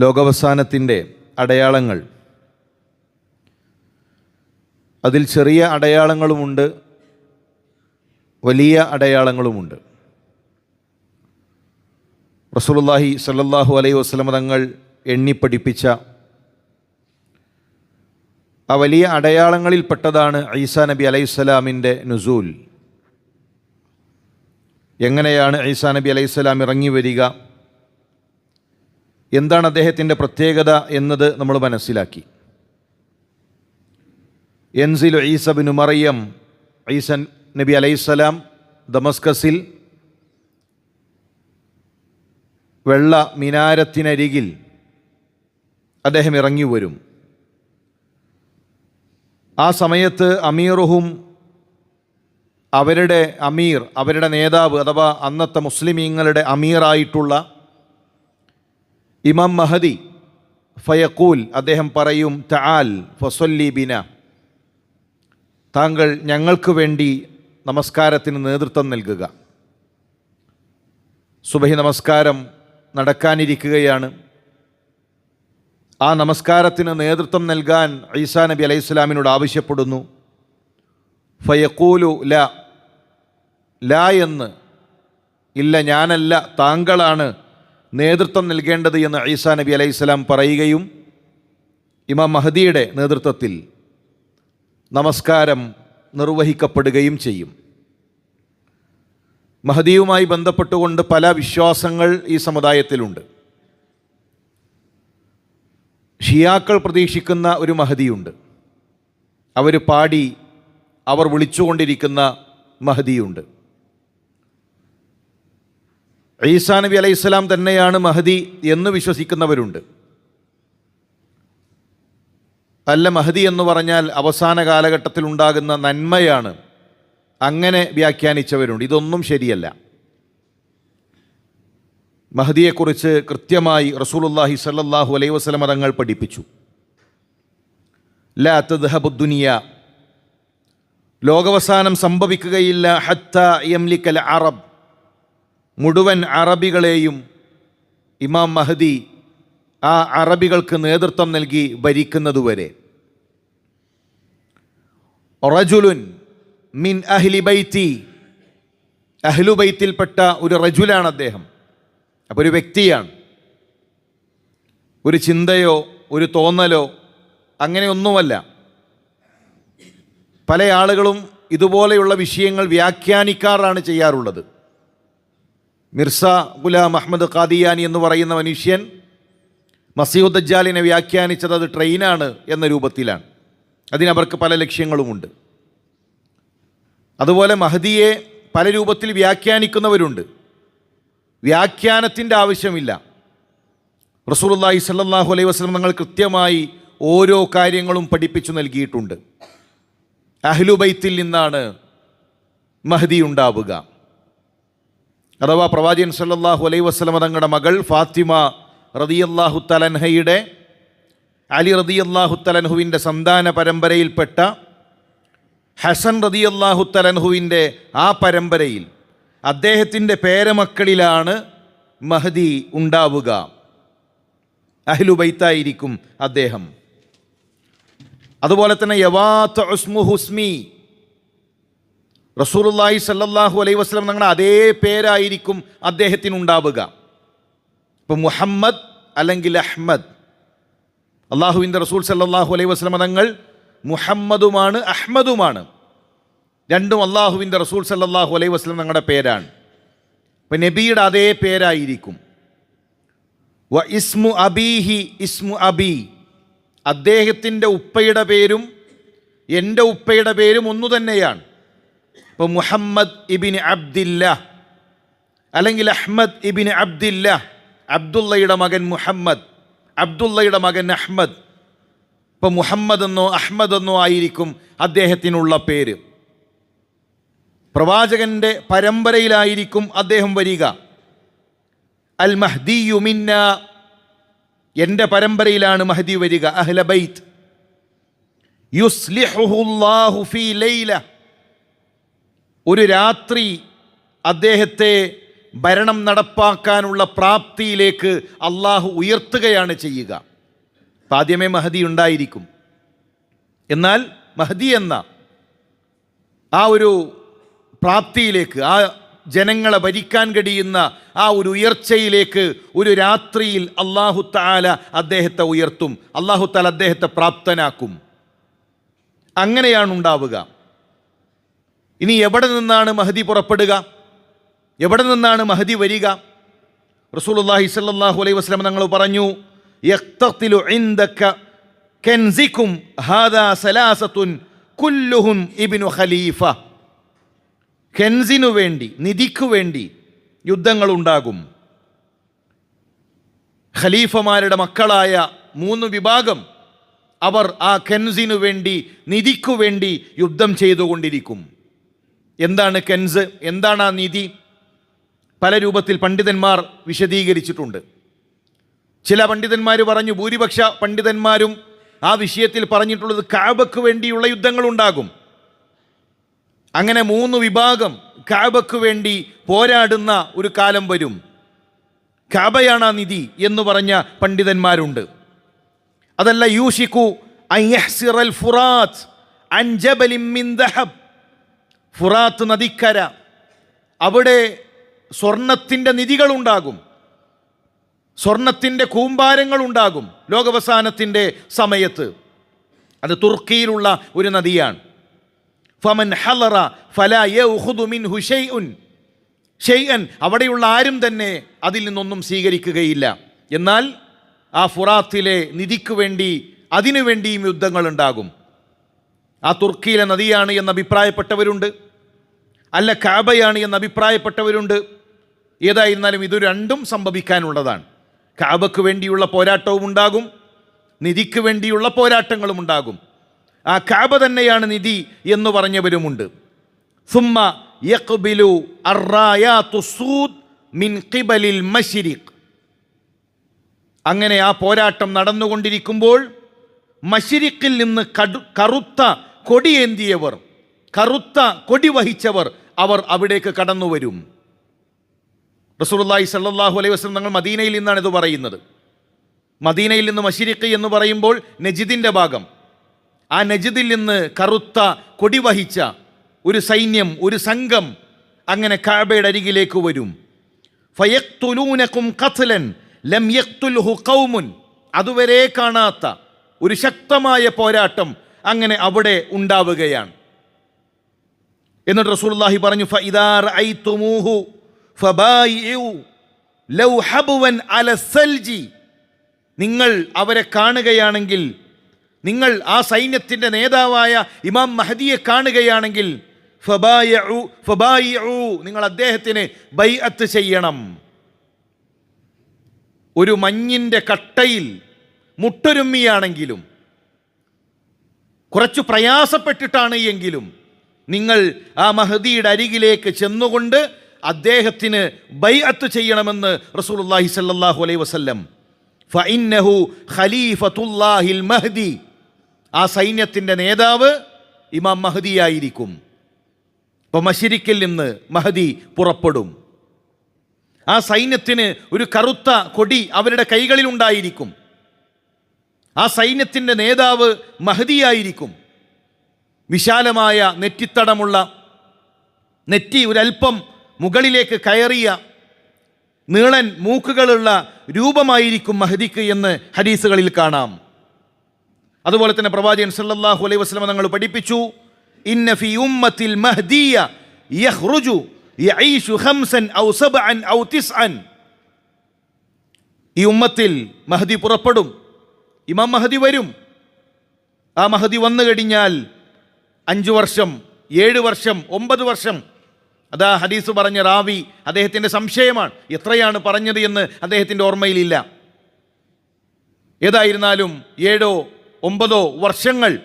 ലോകാവസാനത്തിന്റെ അടയാളങ്ങൾ. അതിൽ ചെറിയ അടയാളങ്ങളുമുണ്ട് വലിയ അടയാളങ്ങളുമുണ്ട്. റസൂലുള്ളാഹി സല്ലല്ലാഹു അലൈഹി വസല്ലമ തങ്ങൾ എണ്ണിപ്പഠിപ്പിച്ച ആ വലിയ അടയാളങ്ങളിൽപ്പെട്ടതാണ് ഈസാ നബി അലൈഹിസ്സലാമിന്റെ നുസൂൽ. എങ്ങനെയാണ് ഈസാ നബി അലൈഹിസ്സലാം ഇറങ്ങി വരിക? എന്താണ് അദ്ദേഹത്തിന്റെ പ്രത്യേകത എന്നത് നമ്മൾ മനസ്സിലാക്കി. എൻസിലു ഈസ ബിനു മറിയം ഈസൻ നബി അലൈസലാം ദമസ്കസിൽ വെള്ള മിനാരത്തിനരികിൽ അദ്ദേഹം ഇറങ്ങി വരും. ആ സമയത്ത് അമീറുഹും അവരുടെ അമീർ അവരുടെ നേതാവ് അഥവാ അന്നത്തെ മുസ്ലിമീങ്ങളുടെ അമീറായിട്ടുള്ള ഇമാം മഹദി ഫയക്കൂൽ അദ്ദേഹം പറയും തആൽ ഫസൊല്ലി ബിന. താങ്കൾ ഞങ്ങൾക്ക് വേണ്ടി നമസ്കാരത്തിന് നേതൃത്വം നൽകുക. സുബഹി നമസ്കാരം നടക്കാനിരിക്കുകയാണ്. ആ നമസ്കാരത്തിന് നേതൃത്വം നൽകാൻ ഈസാ നബി അലൈഹി സ്വലാമിനോട് ആവശ്യപ്പെടുന്നു. ഫയക്കൂലു ല ല എന്ന്. ഇല്ല ഞാനല്ല താങ്കളാണ് നേതൃത്വം നൽകേണ്ടത് എന്ന് ഈസാ നബി അലൈഹി സ്വലാം പറയുകയും ഇമാം മഹദിയുടെ നേതൃത്വത്തിൽ നമസ്കാരം നിർവഹിക്കപ്പെടുകയും ചെയ്യും. മഹദിയുമായി ബന്ധപ്പെട്ടുകൊണ്ട് പല വിശ്വാസങ്ങൾ ഈ സമുദായത്തിലുണ്ട്. ഷിയാക്കൾ പ്രതീക്ഷിക്കുന്ന ഒരു മഹദിയുണ്ട്. അവർ പാടി അവർ വിളിച്ചുകൊണ്ടിരിക്കുന്ന മഹദിയുണ്ട്. ഈസാ നബി അലൈഹി സ്വലാം തന്നെയാണ് മഹദി എന്ന് വിശ്വസിക്കുന്നവരുണ്ട്. അല്ല മഹദി എന്ന് പറഞ്ഞാൽ അവസാന കാലഘട്ടത്തിൽ ഉണ്ടാകുന്ന നന്മയാണ് അങ്ങനെ വ്യാഖ്യാനിച്ചവരുണ്ട്. ഇതൊന്നും ശരിയല്ല. മഹദിയെക്കുറിച്ച് കൃത്യമായി റസൂലുല്ലാഹി സല്ലാഹു അലൈഹി വസ്ലം തങ്ങൾ പഠിപ്പിച്ചു. ലാ തദ്ഹബുദ്ദുനിയ ലോകവസാനം സംഭവിക്കുകയില്ല. ഹത്ത യംലിക്കൽ അറബ്. മുഴുവൻ അറബികളെയും ഇമാം മഹദി ആ അറബികൾക്ക് നേതൃത്വം നൽകി ഭരിക്കുന്നതുവരെ. റജുലുൻ മിൻ അഹ്ലി ബൈത്തി. അഹ്ലു ബൈത്തിൽപ്പെട്ട ഒരു റജുലാണ് അദ്ദേഹം. അപ്പോൾ ഒരു വ്യക്തിയാണ്. ഒരു ചിന്തയോ ഒരു തോന്നലോ അങ്ങനെയൊന്നുമല്ല പല ആളുകളും ഇതുപോലെയുള്ള വിഷയങ്ങൾ വ്യാഖ്യാനിക്കാറാണ് ചെയ്യാറുള്ളത്. മിർസ ഗുലാം അഹമ്മദ് ഖാദിയാനി എന്ന് പറയുന്ന മനുഷ്യൻ മസീഹുദ്ജാലിനെ വ്യാഖ്യാനിച്ചത് അത് ട്രെയിനാണ് എന്ന രൂപത്തിലാണ്. അതിനവർക്ക് പല ലക്ഷ്യങ്ങളുമുണ്ട്. അതുപോലെ മഹദിയെ പല രൂപത്തിൽ വ്യാഖ്യാനിക്കുന്നവരുണ്ട്. വ്യാഖ്യാനത്തിന്റെ ആവശ്യമില്ല. റസൂലുള്ളാഹി സല്ലാഹു അലൈഹി വസ്ലം തങ്ങൾ കൃത്യമായി ഓരോ കാര്യങ്ങളും പഠിപ്പിച്ചു നൽകിയിട്ടുണ്ട്. അഹ്ലുബൈത്തിൽ നിന്നാണ് മഹദി ഉണ്ടാവുക. അഥവാ പ്രവാചകൻ സല്ലാഹു അലൈ വസ്ലമ തങ്ങളുടെ മകൾ ഫാത്തിമ റതിയല്ലാഹു തലൻഹയുടെ അലി റതിയല്ലാഹു തലൻഹുവിന്റെ സന്താന പരമ്പരയിൽപ്പെട്ട ഹസൻ റതിയല്ലാഹു തലൻഹുവിന്റെ ആ പരമ്പരയിൽ അദ്ദേഹത്തിന്റെ പേരമക്കളിലാണ് മഹദി ഉണ്ടാവുക. അഹ്ലുബൈത്തായിരിക്കും അദ്ദേഹം. അതുപോലെ തന്നെ യവാത്ത് ഉസ്മു ഹുസ്മി റസൂലുള്ളാഹി സല്ലാഹു അലൈഹി വസ്ലം ഞങ്ങളുടെ അതേ പേരായിരിക്കും അദ്ദേഹത്തിനുണ്ടാവുക. ഇപ്പം മുഹമ്മദ് അല്ലെങ്കിൽ അഹ്മദ്. അള്ളാഹുവിന്റെ റസൂൽ സല്ലാഹു അലൈഹി വസ്ലം തങ്ങൾ മുഹമ്മദുമാണ് അഹ്മദുമാണ്. രണ്ടും അള്ളാഹുവിന്റെ റസൂൽ സല്ലാഹു അലൈഹി വസ്ലം തങ്ങളുടെ പേരാണ്. ഇപ്പം നബിയുടെ അതേ പേരായിരിക്കും. വ ഇസ്മു അബീഹി ഇസ്മു അബി. അദ്ദേഹത്തിന്റെ ഉപ്പയുടെ പേരും എന്റെ ഉപ്പയുടെ പേരും ഒന്നു തന്നെയാണ് ഇപ്പോൾ മുഹമ്മദ് ഇബിൻ അബ്ദില്ല അല്ലെങ്കിൽ അഹ്മദ് ഇബിൻ അബ്ദില്ല അബ്ദുള്ളയുടെ മകൻ മുഹമ്മദ് അബ്ദുള്ളയുടെ മകൻ അഹ്മദ്. ഇപ്പോൾ മുഹമ്മദ് എന്നോ അഹ്മദ് എന്നോ ആയിരിക്കും അദ്ദേഹത്തിനുള്ള പേര്. പ്രവാചകന്റെ പരമ്പരയിലായിരിക്കും അദ്ദേഹം വരിക. അൽ മഹ്ദിയു യുമിന്ന എന്റെ പരമ്പരയിലാണ് മഹദി വരിക അഹ്ലബൈത്ത് യുസ്ലിഹുല്ലാഹു ഫീ ലൈല ഒരു രാത്രി അദ്ദേഹത്തെ ഭരണം നടപ്പാക്കാനുള്ള പ്രാപ്തിയിലേക്ക് അള്ളാഹു ഉയർത്തുകയാണ് ചെയ്യുക. ആദ്യമേ മഹദി ഉണ്ടായിരിക്കും. എന്നാൽ മഹദി എന്ന ആ ഒരു പ്രാപ്തിയിലേക്ക് ആ ജനങ്ങളെ ഭരിക്കാൻ കഴിയുന്ന ആ ഒരു ഉയർച്ചയിലേക്ക് ഒരു രാത്രിയിൽ അള്ളാഹു താല അദ്ദേഹത്തെ ഉയർത്തും. അള്ളാഹു താല അദ്ദേഹത്തെ പ്രാപ്തനാക്കും. അങ്ങനെയാണ് ഉണ്ടാവുക. ഇനി എവിടെ നിന്നാണ് മഹദി പുറപ്പെടുക? എവിടെ നിന്നാണ് മഹദി വരിക? റസൂലുള്ളാഹി സ്വല്ലല്ലാഹു അലൈഹി വസല്ലം തങ്ങൾ പറഞ്ഞു യഖ്തഖിലു ഇൻദക കൻസിക്കും ഹാദാ സലാസത്തുൻ കുല്ലുഹും ഇബ്നു ഖലീഫ. കെൻസിനു വേണ്ടി നിധിക്കു വേണ്ടി യുദ്ധങ്ങളുണ്ടാകും ഖലീഫമാരുടെ മക്കളായ മൂന്ന് വിഭാഗം അവർ ആ കെൻസിനു വേണ്ടി നിധിക്കു വേണ്ടി യുദ്ധം ചെയ്തുകൊണ്ടിരിക്കും. എന്താണ് കെൻസ്? എന്താണ് ആ നീതി പല രൂപത്തിൽ പണ്ഡിതന്മാർ വിശദീകരിച്ചിട്ടുണ്ട്. ചില പണ്ഡിതന്മാർ പറഞ്ഞു ഭൂരിപക്ഷ പണ്ഡിതന്മാരും ആ വിഷയത്തിൽ പറഞ്ഞിട്ടുള്ളത് കാബക്ക് വേണ്ടിയുള്ള യുദ്ധങ്ങളുണ്ടാകും. അങ്ങനെ മൂന്ന് വിഭാഗം കാബക്ക് വേണ്ടി പോരാടുന്ന ഒരു കാലം വരും. കാബയാണ് ആ നിധി എന്ന് പറഞ്ഞ പണ്ഡിതന്മാരുണ്ട്. അതല്ല യൂഷിക്കു ഫുറാത്ത് അൻ ജബലിൻ മിൻ ദഹബ്. ഫുറാത്ത് നദിക്കര. അവിടെ സ്വർണത്തിന്റെ നിധികളുണ്ടാകും. സ്വർണത്തിന്റെ കൂമ്പാരങ്ങളുണ്ടാകും ലോകവസാനത്തിന്റെ സമയത്ത്. അത് തുർക്കിയിലുള്ള ഒരു നദിയാണ്. ഫമൻ ഹലറ ഫല യഖുദു മിൻഹു ഷൈഉൻ. ഷെയ്അൻ അവിടെയുള്ള ആരും തന്നെ അതിൽ നിന്നൊന്നും സ്വീകരിക്കുകയില്ല. എന്നാൽ ആ ഫുറാത്തിലെ നിധിക്ക് വേണ്ടി അതിനുവേണ്ടിയും യുദ്ധങ്ങളുണ്ടാകും. ആ തുർക്കിയിലെ നദിയാണ് എന്ന് അഭിപ്രായപ്പെട്ടവരുണ്ട്. അല്ല കാബയാണ് എന്ന് അഭിപ്രായപ്പെട്ടവരുണ്ട്. ഏതായിരുന്നാലും ഇത് രണ്ടും സംഭവിക്കാനുള്ളതാണ്. കാബക്ക് വേണ്ടിയുള്ള പോരാട്ടവും ഉണ്ടാകും. നിധിക്ക് വേണ്ടിയുള്ള പോരാട്ടങ്ങളും ഉണ്ടാകും. ആ കാബ തന്നെയാണ് നിധി എന്ന് പറഞ്ഞവരുമുണ്ട്. സുമ്മ യഖ്ബിലു അർറായാത്തു സൂദ് മിൻ ഖിബലിൽ മശ്രിഖ്. അങ്ങനെ ആ പോരാട്ടം നടന്നുകൊണ്ടിരിക്കുമ്പോൾ മഷിരിക്കിൽ നിന്ന് കടു കറുത്ത കൊടിയേന്തിയവർ കറുത്ത കൊടി വഹിച്ചവർ അവർ അവിടേക്ക് കടന്നു വരും റസൂലുള്ളാഹി സല്ലാഹു അലൈഹി വസ്ലം ഞങ്ങൾ മദീനയിൽ നിന്നാണ് ഇത് പറയുന്നത്. മദീനയിൽ നിന്ന് മഷിരിക്ക് എന്ന് പറയുമ്പോൾ നജിദിന്റെ ഭാഗം. ആ നജിദിൽ നിന്ന് കറുത്ത കൊടി വഹിച്ച ഒരു സൈന്യം ഒരു സംഘം അങ്ങനെ കാബയുടെ അരികിലേക്ക് വരും. ഫയക്തുലൂനക്കും ഖത്ലൻ ലം ഖൗമുൻ. അതുവരെ കാണാത്ത ഒരു ശക്തമായ പോരാട്ടം അങ്ങനെ അവിടെ ഉണ്ടാവുകയാണ്. എന്നിട്ട് റസൂലുള്ളാഹി പറഞ്ഞു നിങ്ങൾ അവരെ കാണുകയാണെങ്കിൽ നിങ്ങൾ ആ സൈന്യത്തിന്റെ നേതാവായ ഇമാം മഹദിയെ കാണുകയാണെങ്കിൽ നിങ്ങൾ അദ്ദേഹത്തിന് ബൈഅത്ത് ചെയ്യണം. ഒരു മഞ്ഞിന്റെ കട്ടയിൽ മുട്ടൊരുമ്മിയാണെങ്കിലും കുറച്ച് പ്രയാസപ്പെട്ടിട്ടാണ് എങ്കിലും നിങ്ങൾ ആ മഹദിയുടെ അരികിലേക്ക് ചെന്നുകൊണ്ട് അദ്ദേഹത്തിന് ബൈഅത്ത് ചെയ്യണമെന്ന് റസൂലുള്ളാഹി സല്ലല്ലാഹു അലൈഹി വസല്ലം. ഫഇന്നഹു ഖലീഫത്തുല്ലാഹിൽ മഹദി. ആ സൈന്യത്തിന്റെ നേതാവ് ഇമാം മഹദിയായിരിക്കും അപ്പോൾ മഷിരിക്കിൽ നിന്ന് മഹദി പുറപ്പെടും. ആ സൈന്യത്തിന് ഒരു കറുത്ത കൊടി അവരുടെ കൈകളിൽ ഉണ്ടായിരിക്കും. ആ സൈന്യത്തിന്റെ നേതാവ് മഹദിയായിരിക്കും വിശാലമായ നെറ്റിത്തടമുള്ള നെറ്റി ഒരല്പം മുകളിലേക്ക് കയറിയ നീളൻ മൂക്കുകളുള്ള രൂപമായിരിക്കും മഹദിക്ക് എന്ന് ഹദീസുകളിൽ കാണാം. അതുപോലെ തന്നെ പ്രവാചകൻ സല്ലാഹു അലൈഹി വസല്ലം തങ്ങൾ പഠിപ്പിച്ചു ഇന്ന ഉമ്മത്തിൽ മഹ്ദിയ യഈഷു ഖംസൻ ഔ ഔ ഈ ഉമ്മത്തിൽ മഹദി പുറപ്പെടും. ഇമാം മഹദി വരും. ആ മഹദി വന്നു കഴിഞ്ഞാൽ അഞ്ച് വർഷം ഏഴ് വർഷം ഒമ്പത് വർഷം. അതാ ഹദീസ് പറഞ്ഞ റാവി അദ്ദേഹത്തിന്റെ സംശയമാണ്. എത്രയാണ് പറഞ്ഞത് എന്ന് അദ്ദേഹത്തിന്റെ ഓർമ്മയിലില്ല. ഏതായിരുന്നാലും ഏഴോ ഒമ്പതോ വർഷങ്ങൾ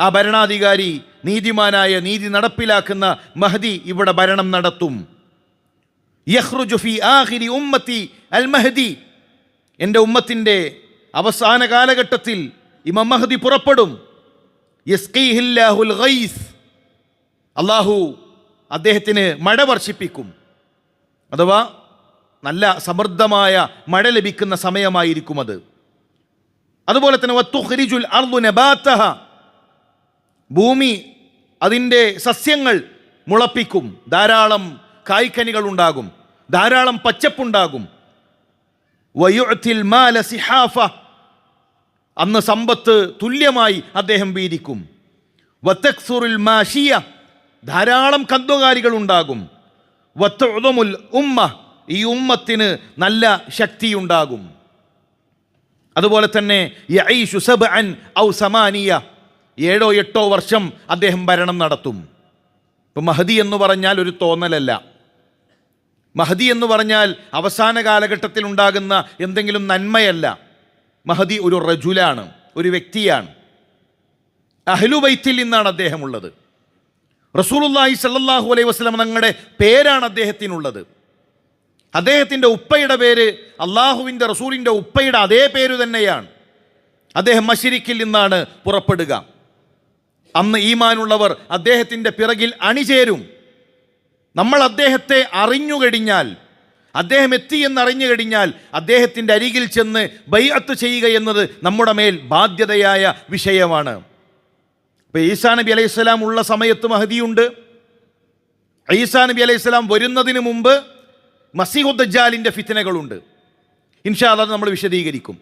ആ ഭരണാധികാരി നീതിമാനായ നീതി നടപ്പിലാക്കുന്ന മഹദി ഇവിടെ ഭരണം നടത്തും. യഹ്റുജുഫി ആഹിരി ഉമ്മത്തി അൽ മഹദി. എന്റെ ഉമ്മത്തിന്റെ അവസാന കാലഘട്ടത്തിൽ ഇമാം മഹദി പുറപ്പെടും. അള്ളാഹു അദ്ദേഹത്തിന് മഴ വർഷിപ്പിക്കും. അഥവാ നല്ല സമൃദ്ധമായ മഴ ലഭിക്കുന്ന സമയമായിരിക്കും അത്. അതുപോലെ തന്നെ ഭൂമി അതിന്റെ സസ്യങ്ങൾ മുളപ്പിക്കും. ധാരാളം കായ്ക്കനികൾ ഉണ്ടാകും. ധാരാളം പച്ചപ്പുണ്ടാകും. വയുഅത്തിൽ മാല സിഹാഫ. അന്ന് സമ്പത്ത് തുല്യമായി അദ്ദേഹം വീതിക്കും. വത്തക്സുറുൽ മാഷിയ ധാരാളം കന്നുകാലികൾ ഉണ്ടാകും. വത്തുമുൽ ഉമ്മ ഈ ഉമ്മത്തിന് നല്ല ശക്തിയുണ്ടാകും. അതുപോലെ തന്നെ ഔ സമാനിയ ഏഴോ എട്ടോ വർഷം അദ്ദേഹം ഭരണം നടത്തും. ഇപ്പം മഹദി എന്ന് പറഞ്ഞാൽ ഒരു തോന്നലല്ല. മഹദി എന്ന് പറഞ്ഞാൽ അവസാന കാലഘട്ടത്തിൽ ഉണ്ടാകുന്ന എന്തെങ്കിലും നന്മയല്ല. മഹദി ഒരു റജുലാണ് ഒരു വ്യക്തിയാണ്. അഹ്ലുബൈത്തിൽ നിന്നാണ് അദ്ദേഹമുള്ളത്. ഉള്ളത് റസൂലുള്ളാഹി സല്ലല്ലാഹു അലൈഹി വസല്ലം തങ്ങളുടെ പേരാണ് അദ്ദേഹത്തിനുള്ളത്. അദ്ദേഹത്തിന്റെ ഉപ്പയുടെ പേര് അള്ളാഹുവിന്റെ റസൂലിന്റെ ഉപ്പയുടെ അതേ പേര് തന്നെയാണ്. അദ്ദേഹം മഷിരിക്കിൽ നിന്നാണ് പുറപ്പെടുക. അന്ന് ഈമാനുള്ളവർ അദ്ദേഹത്തിന്റെ പിറകിൽ അണിചേരും. നമ്മൾ അദ്ദേഹത്തെ അറിഞ്ഞു കഴിഞ്ഞാൽ അദ്ദേഹം എത്തി എന്നറിഞ്ഞു കഴിഞ്ഞാൽ അദ്ദേഹത്തിന്റെ അരികിൽ ചെന്ന് ബൈഅത്ത് ചെയ്യുക എന്നത് നമ്മുടെ മേൽ ബാധ്യതയായ വിഷയമാണ്. ഇപ്പോൾ ഈസാ നബി അലൈഹി സ്വലാം ഉള്ള സമയത്ത് മഹദിയുണ്ട് ഈസാ നബി അലൈഹി സ്വലാം വരുന്നതിന് മുമ്പ് മസീഹുദ്ദജാലിന്റെ ഫിത്തനകളുണ്ട് ഇൻഷാ അത് നമ്മൾ വിശദീകരിക്കും.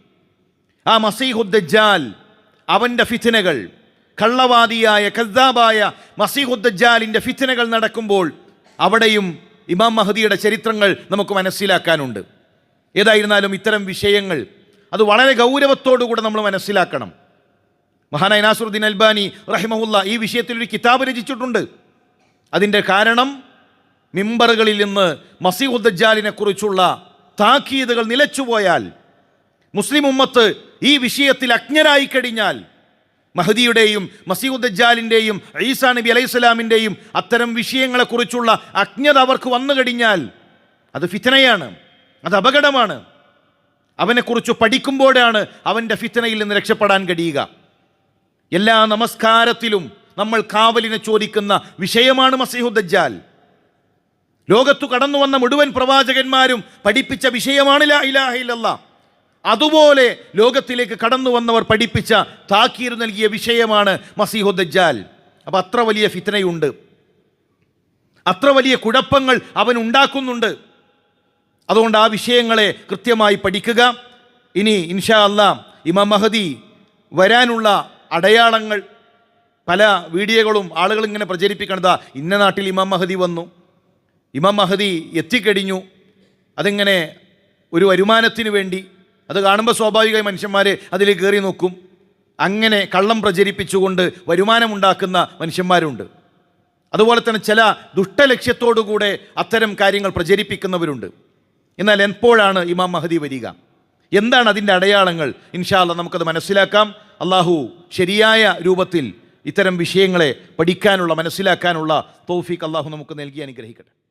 ആ മസീഹുദ്ദജാൽ അവന്റെ ഫിത്തനകൾ കള്ളവാദിയായ കദ്ദാബായ മസീഹുദ്ദജാലിന്റെ ഫിത്തനകൾ നടക്കുമ്പോൾ അവിടെയും ഇമാം മഹദിയുടെ ചരിത്രങ്ങൾ നമുക്ക് മനസ്സിലാക്കാനുണ്ട്. ഏതായിരുന്നാലും ഇത്തരം വിഷയങ്ങൾ അത് വളരെ ഗൗരവത്തോടുകൂടെ നമ്മൾ മനസ്സിലാക്കണം. മഹാനായ നാസറുദ്ദീൻ അൽബാനി റഹിമഹുല്ല ഈ വിഷയത്തിൽ ഒരു കിതാബ് രചിച്ചിട്ടുണ്ട്. അതിന്റെ കാരണം മിമ്പറുകളിൽ നിന്ന് മസീഹുദ്ദജാലിനെ കുറിച്ചുള്ള താക്കീതുകൾ നിലച്ചുപോയാൽ മുസ്ലിം ഉമ്മത്ത് ഈ വിഷയത്തിൽ അജ്ഞരായി കഴിഞ്ഞാൽ മഹദിയുടെയും മസീദ്ജാലിന്റെയും ഈസാ നബി അലൈഹി സ്വലാമിന്റെയും അത്തരം വിഷയങ്ങളെക്കുറിച്ചുള്ള അജ്ഞത അവർക്ക് വന്നു കഴിഞ്ഞാൽ അത് ഫിത്തനയാണ്. അത് അപകടമാണ്. അവനെക്കുറിച്ച് പഠിക്കുമ്പോഴാണ് അവന്റെ ഫിത്തനയിൽ നിന്ന് രക്ഷപ്പെടാൻ കഴിയുക. എല്ലാ നമസ്കാരത്തിലും നമ്മൾ കാവലിനെ ചോദിക്കുന്ന വിഷയമാണ് മസീഹുദ്ദജാൽ ലോകത്തു കടന്നു വന്ന മുഴുവൻ പ്രവാചകന്മാരും പഠിപ്പിച്ച വിഷയമാണ് ലാ ഇലാഹ ഇല്ലല്ലാ. അതുപോലെ ലോകത്തിലേക്ക് കടന്നു വന്നവർ പഠിപ്പിച്ച താക്കീർ നൽകിയ വിഷയമാണ് മസിഹുദ്ജാൽ അപ്പം അത്ര വലിയ ഫിത്തനയുണ്ട് അത്ര വലിയ കുഴപ്പങ്ങൾ അവൻ ഉണ്ടാക്കുന്നുണ്ട്. അതുകൊണ്ട് ആ വിഷയങ്ങളെ കൃത്യമായി പഠിക്കുക. ഇനി ഇൻഷാ അല്ല ഇമാം മഹദി വരാനുള്ള അടയാളങ്ങൾ പല വീഡിയോകളും ആളുകൾ ഇങ്ങനെ പ്രചരിപ്പിക്കണതാ. ഇന്ന നാട്ടിൽ ഇമാം മഹദി വന്നു. ഇമാം മഹദി എത്തിക്കഴിഞ്ഞു. അതിങ്ങനെ ഒരു വരുമാനത്തിന് വേണ്ടി അത് കാണുമ്പോൾ സ്വാഭാവികമായി മനുഷ്യന്മാർ അതിൽ കയറി നോക്കും. അങ്ങനെ കള്ളം പ്രചരിപ്പിച്ചുകൊണ്ട് വരുമാനമുണ്ടാക്കുന്ന മനുഷ്യന്മാരുണ്ട്. അതുപോലെ തന്നെ ചില ദുഷ്ടലക്ഷ്യത്തോടുകൂടെ അത്തരം കാര്യങ്ങൾ പ്രചരിപ്പിക്കുന്നവരുണ്ട്. എന്നാൽ എപ്പോഴാണ് ഇമാം മഹദി വരിക? എന്താണ് അതിന്റെ അടയാളങ്ങൾ? ഇൻഷാല്ല നമുക്കത് മനസ്സിലാക്കാം. അള്ളാഹു ശരിയായ രൂപത്തിൽ ഇത്തരം വിഷയങ്ങളെ പഠിക്കാനുള്ള മനസ്സിലാക്കാനുള്ള തൗഫീഖ് അള്ളാഹു നമുക്ക് നൽകി അനുഗ്രഹിക്കട്ടെ.